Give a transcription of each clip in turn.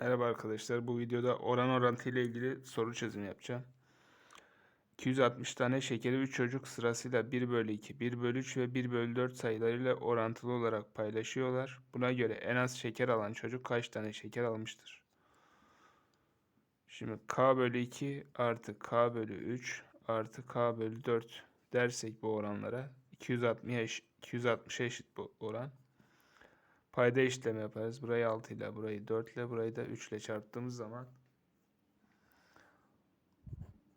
Merhaba arkadaşlar. Bu videoda oran orantı ile ilgili soru çözümü yapacağım. 260 tane şekeri 3 çocuk sırasıyla 1 bölü 2, 1 bölü 3 ve 1 bölü 4 sayılarıyla orantılı olarak paylaşıyorlar. Buna göre en az şeker alan çocuk kaç tane şeker almıştır? Şimdi k bölü 2 artı k bölü 3 artı k bölü 4 dersek bu oranlara 260 eş, 260 eşit bu oran. Payda işlemi yaparız. Burayı 6 ile, burayı 4 ile, burayı da 3 ile çarptığımız zaman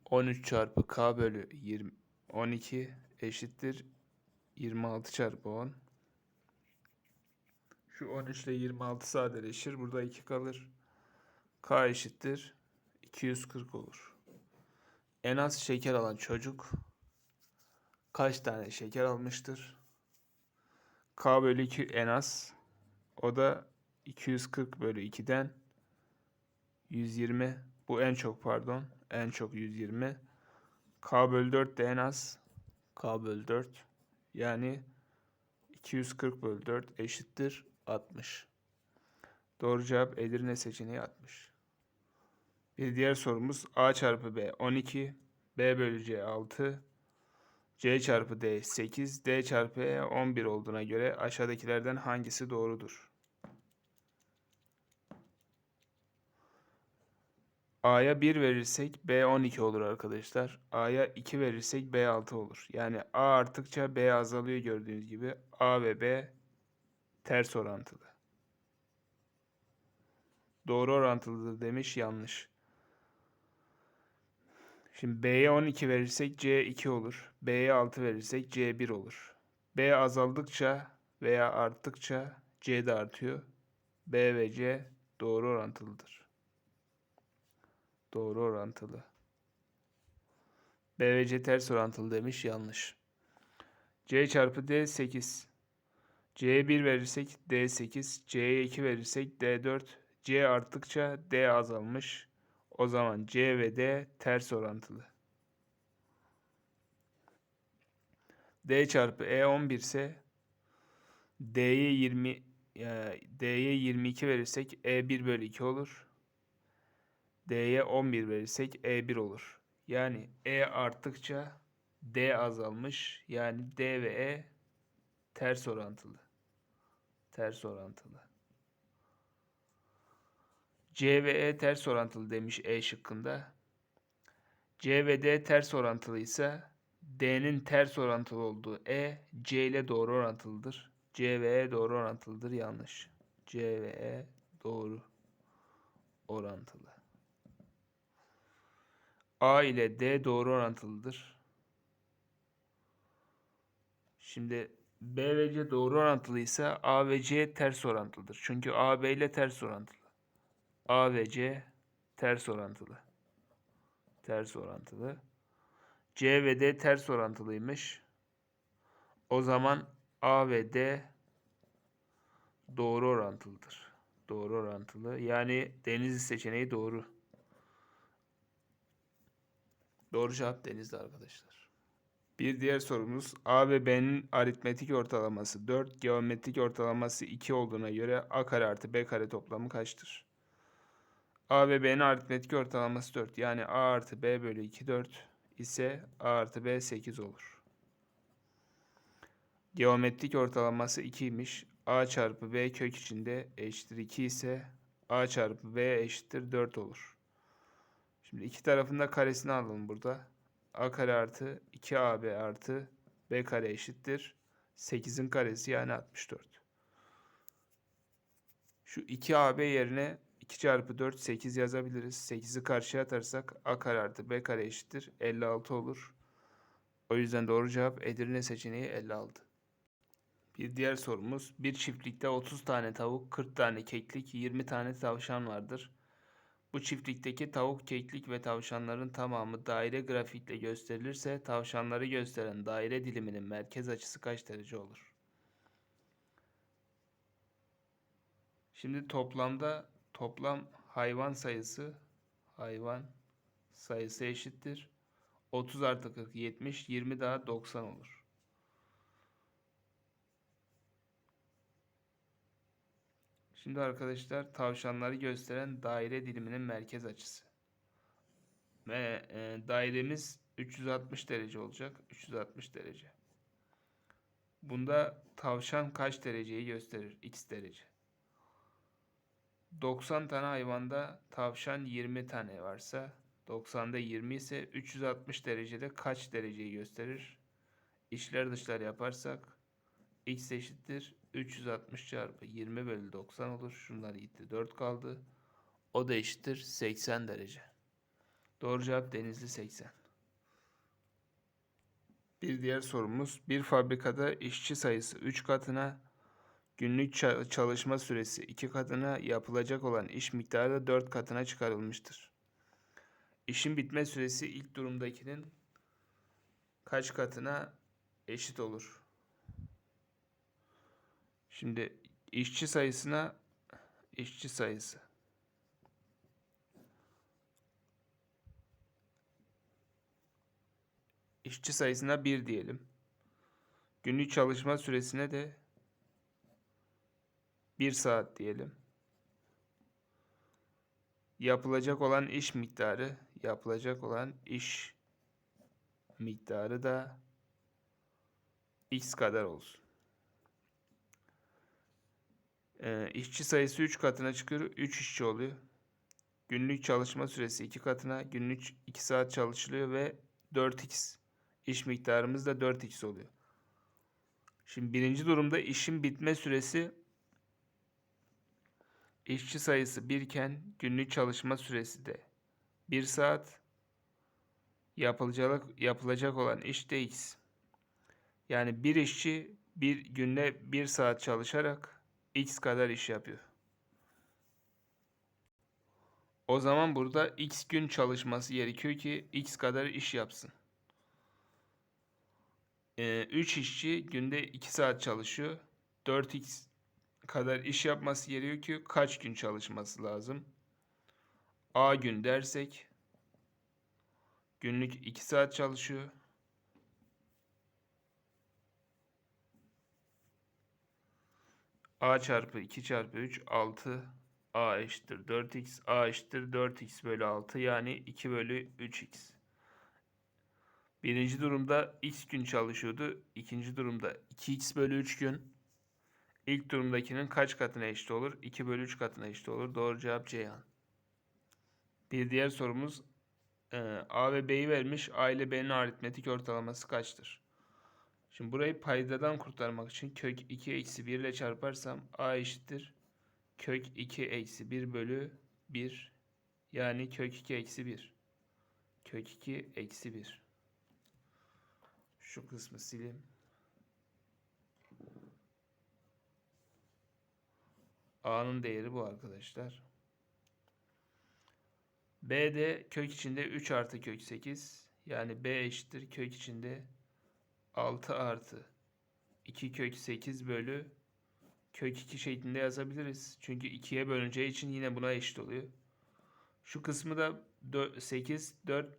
13 çarpı k bölü 20, 12 eşittir 26 çarpı 10. Şu 13 ile 26 sadeleşir. Burada 2 kalır. K eşittir 240 olur. En az şeker alan çocuk kaç tane şeker almıştır? K bölü 2 en az. O da 240 bölü 2'den 120. Bu en çok pardon. En çok 120. K bölü 4 de en az. K bölü 4. Yani 240 bölü 4 eşittir 60. Doğru cevap Edirne seçeneği 60. Bir diğer sorumuz A çarpı B 12, B bölü C 6, C çarpı D 8, D çarpı E 11 olduğuna göre aşağıdakilerden hangisi doğrudur? A'ya 1 verirsek B 12 olur arkadaşlar. A'ya 2 verirsek B 6 olur. Yani A arttıkça B azalıyor gördüğünüz gibi. A ve B ters orantılı. Doğru orantılıdır demiş yanlış. Şimdi B'ye 12 verirsek C 2 olur. B'ye 6 verirsek C 1 olur. B azaldıkça veya arttıkça C de artıyor. B ve C doğru orantılıdır. Doğru orantılı. B ve C ters orantılı demiş yanlış. C çarpı D 8. C'ye 1 verirsek D 8. C'ye 2 verirsek D 4. C arttıkça D azalmış. O zaman C ve D ters orantılı. D çarpı E 11 ise D'ye 20 e, D'ye 22 verirsek E 1 bölü 2 olur. D'ye 11 verirsek E1 olur. Yani E arttıkça D azalmış. Yani D ve E ters orantılı. Ters orantılı. C ve E ters orantılı demiş E şıkkında. C ve D ters orantılıysa D'nin ters orantılı olduğu E C ile doğru orantılıdır. C ve E doğru orantılıdır. Yanlış. C ve E doğru orantılı. A ile D doğru orantılıdır. Şimdi B ve C doğru orantılıysa A ve C ters orantılıdır. Çünkü A B ile ters orantılı. A ve C ters orantılı. Ters orantılı. C ve D ters orantılıymış. O zaman A ve D doğru orantılıdır. Doğru orantılı. Yani Denizli seçeneği doğru. Doğru cevap Denizli arkadaşlar. Bir diğer sorumuz A ve B'nin aritmetik ortalaması 4, geometrik ortalaması 2 olduğuna göre A kare artı B kare toplamı kaçtır? A ve B'nin aritmetik ortalaması 4. Yani A artı B bölü 2 4 ise A artı B 8 olur. Geometrik ortalaması 2'ymiş. A çarpı B kök içinde eşittir 2 ise A çarpı B eşittir 4 olur. Şimdi iki tarafında karesini alalım burada. A kare artı 2AB artı B kare eşittir. 8'in karesi yani 64. Şu 2AB yerine 2 çarpı 4 8 yazabiliriz. 8'i karşıya atarsak A kare artı B kare eşittir. 56 olur. O yüzden doğru cevap Edirne seçeneği 56. Bir diğer sorumuz. Bir çiftlikte 30 tane tavuk, 40 tane keklik, 20 tane tavşan vardır. Bu çiftlikteki tavuk, keklik ve tavşanların tamamı daire grafikle gösterilirse tavşanları gösteren daire diliminin merkez açısı kaç derece olur? Şimdi toplamda toplam hayvan sayısı hayvan sayısı eşittir. 30 artı 40 70 20 daha 90 olur. Şimdi arkadaşlar tavşanları gösteren daire diliminin merkez açısı. Ve e, dairemiz 360 derece olacak. 360 derece. Bunda tavşan kaç dereceyi gösterir? X derece. 90 tane hayvanda tavşan 20 tane varsa 90'da 20 ise 360 derecede kaç dereceyi gösterir? İçler dışlar yaparsak x eşittir 360 çarpı 20 bölü 90 olur. Şunlar gitti 4 kaldı. O da eşittir 80 derece. Doğru cevap denizli 80. Bir diğer sorumuz bir fabrikada işçi sayısı 3 katına günlük ça- çalışma süresi 2 katına yapılacak olan iş miktarı da 4 katına çıkarılmıştır. İşin bitme süresi ilk durumdakinin kaç katına eşit olur? Şimdi işçi sayısına işçi sayısı işçi sayısına 1 diyelim. Günlük çalışma süresine de 1 saat diyelim. Yapılacak olan iş miktarı, yapılacak olan iş miktarı da x kadar olsun. Ee, işçi sayısı 3 katına çıkıyor. 3 işçi oluyor. Günlük çalışma süresi 2 katına. Günlük 2 saat çalışılıyor ve 4x. İş miktarımız da 4x oluyor. Şimdi birinci durumda işin bitme süresi işçi sayısı 1 iken günlük çalışma süresi de 1 saat. Yapılacak, yapılacak olan iş de x. Yani bir işçi bir günde 1 saat çalışarak x kadar iş yapıyor. O zaman burada x gün çalışması gerekiyor ki x kadar iş yapsın. 3 işçi günde 2 saat çalışıyor. 4x kadar iş yapması gerekiyor ki kaç gün çalışması lazım? A gün dersek günlük 2 saat çalışıyor. A çarpı 2 çarpı 3 6 A eşittir 4x A eşittir 4x bölü 6 yani 2 bölü 3x. Birinci durumda x gün çalışıyordu. İkinci durumda 2x bölü 3 gün. İlk durumdakinin kaç katına eşit olur? 2 bölü 3 katına eşit olur. Doğru cevap Ceyhan. Bir diğer sorumuz e, A ve B'yi vermiş. A ile B'nin aritmetik ortalaması kaçtır? Şimdi burayı paydadan kurtarmak için kök 2 eksi 1 ile çarparsam A eşittir. Kök 2 eksi 1 bölü 1. Yani kök 2 eksi 1. Kök 2 eksi 1. Şu kısmı sileyim. A'nın değeri bu arkadaşlar. B de kök içinde 3 artı kök 8. Yani B eşittir kök içinde 6 artı 2 kök 8 bölü kök 2 şeklinde yazabiliriz. Çünkü 2'ye bölüneceği için yine buna eşit oluyor. Şu kısmı da 4, 8, 4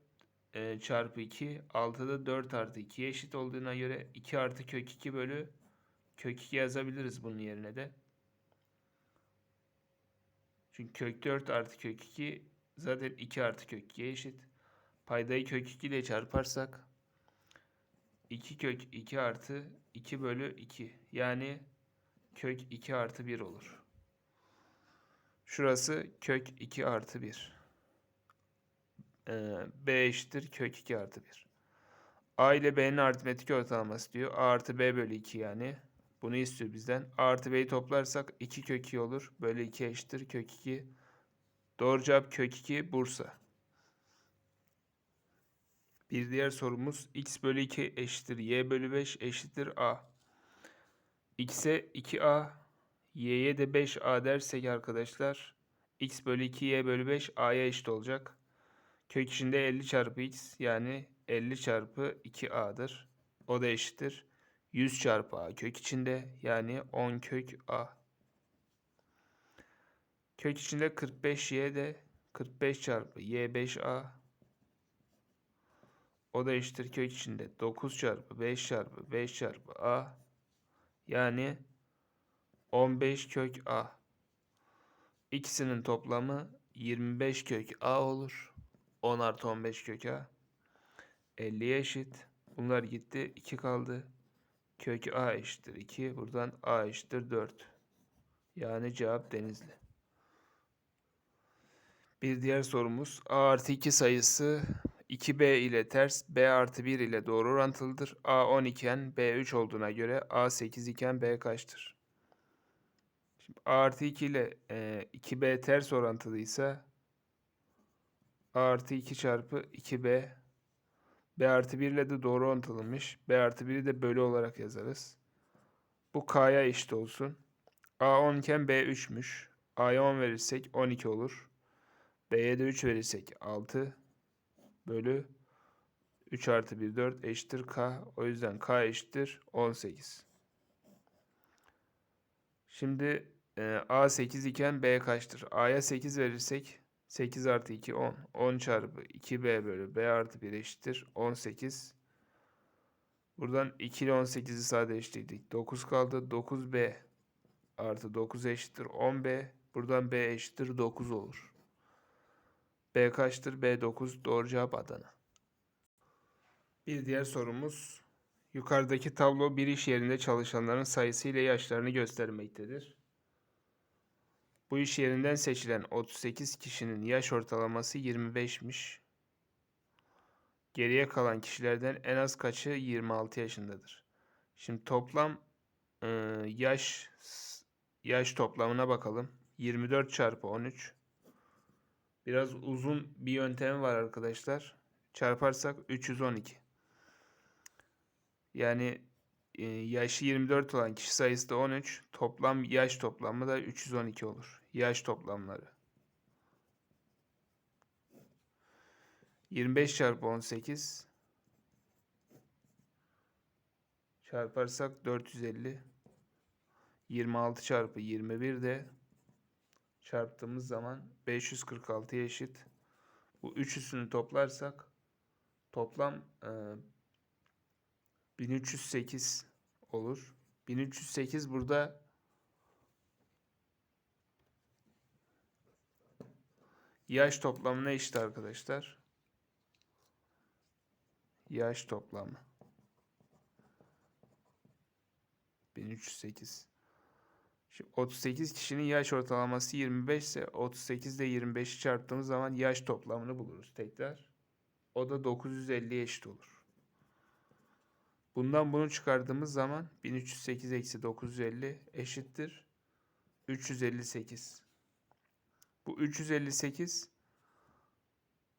e, çarpı 2, 6'da 4 artı 2'ye eşit olduğuna göre 2 artı kök 2 bölü kök 2 yazabiliriz bunun yerine de. Çünkü kök 4 artı kök 2 zaten 2 artı kök 2'ye eşit. Paydayı kök 2 ile çarparsak 2 kök 2 artı 2 bölü 2. Yani kök 2 artı 1 olur. Şurası kök 2 artı 1. Ee, B eşittir kök 2 artı 1. A ile B'nin aritmetik ortalaması diyor. A artı B bölü 2 yani. Bunu istiyor bizden. A artı B'yi toplarsak 2 kök 2 olur. Bölü 2 eşittir kök 2. Doğru cevap kök 2 Bursa. Bir diğer sorumuz x bölü 2 eşittir y bölü 5 eşittir a. x'e 2a, y'ye de 5a dersek arkadaşlar x bölü 2 y bölü 5 a'ya eşit olacak. Kök içinde 50 çarpı x yani 50 çarpı 2a'dır. O da eşittir. 100 çarpı a kök içinde yani 10 kök a. Kök içinde 45y de 45 çarpı y 5a. O da eşittir kök içinde 9 çarpı 5 çarpı 5 çarpı a. Yani 15 kök a. İkisinin toplamı 25 kök a olur. 10 artı 15 kök a. 50'ye eşit. Bunlar gitti. 2 kaldı. Kök a eşittir 2. Buradan a eşittir 4. Yani cevap denizli. Bir diğer sorumuz a artı 2 sayısı 2b ile ters b artı 1 ile doğru orantılıdır. a 10 iken b 3 olduğuna göre a 8 iken b kaçtır? Şimdi a artı 2 ile e, 2b ters orantılıysa a artı 2 çarpı 2b b artı 1 ile de doğru orantılıymış. b artı 1'i de bölü olarak yazarız. Bu k'ya eşit olsun. a 10 iken b 3'müş. a'ya 10 verirsek 12 olur. b'ye de 3 verirsek 6 bölü 3 artı 1 4 eşittir k. O yüzden k eşittir 18. Şimdi e, a 8 iken b kaçtır? a'ya 8 verirsek 8 artı 2 10. 10 çarpı 2b bölü b artı 1 eşittir 18. Buradan 2 ile 18'i sadeleştirdik. 9 kaldı. 9b artı 9 eşittir 10b. Buradan b eşittir 9 olur. B kaçtır? B 9. Doğru cevap Adana. Bir diğer sorumuz. Yukarıdaki tablo bir iş yerinde çalışanların sayısı ile yaşlarını göstermektedir. Bu iş yerinden seçilen 38 kişinin yaş ortalaması 25'miş. Geriye kalan kişilerden en az kaçı 26 yaşındadır? Şimdi toplam yaş yaş toplamına bakalım. 24 çarpı 13 Biraz uzun bir yöntemi var arkadaşlar. Çarparsak 312. Yani e, yaşı 24 olan kişi sayısı da 13. Toplam yaş toplamı da 312 olur. Yaş toplamları. 25 çarpı 18 çarparsak 450 26 çarpı 21 de çarptığımız zaman 546'ya eşit. Bu üçüsünü toplarsak toplam e, 1308 olur. 1308 burada yaş toplamına eşit arkadaşlar. Yaş toplamı. 1308. Şimdi 38 kişinin yaş ortalaması 25 ise 38 ile 25'i çarptığımız zaman yaş toplamını buluruz tekrar. O da 950 eşit olur. Bundan bunu çıkardığımız zaman 1308 eksi 950 eşittir 358. Bu 358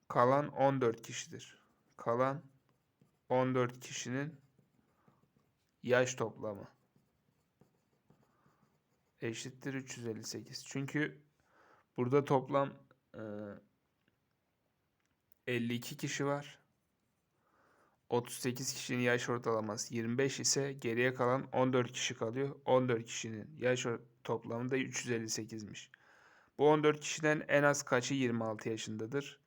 kalan 14 kişidir. Kalan 14 kişinin yaş toplamı eşittir 358. Çünkü burada toplam e, 52 kişi var. 38 kişinin yaş ortalaması 25 ise geriye kalan 14 kişi kalıyor. 14 kişinin yaş toplamı da 358'miş. Bu 14 kişiden en az kaçı 26 yaşındadır?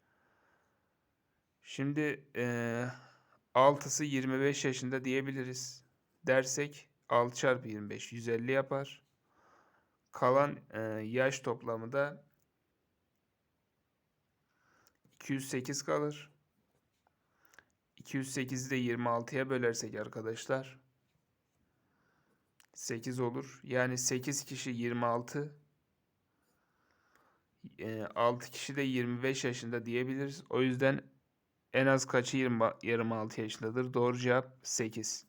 Şimdi e, 6'sı 25 yaşında diyebiliriz. Dersek 6 çarpı 25 150 yapar. Kalan e, yaş toplamı da 208 kalır. 208'i de 26'ya bölersek arkadaşlar 8 olur. Yani 8 kişi 26 6 kişi de 25 yaşında diyebiliriz. O yüzden en az kaçı 20, 26 yaşındadır? Doğru cevap 8.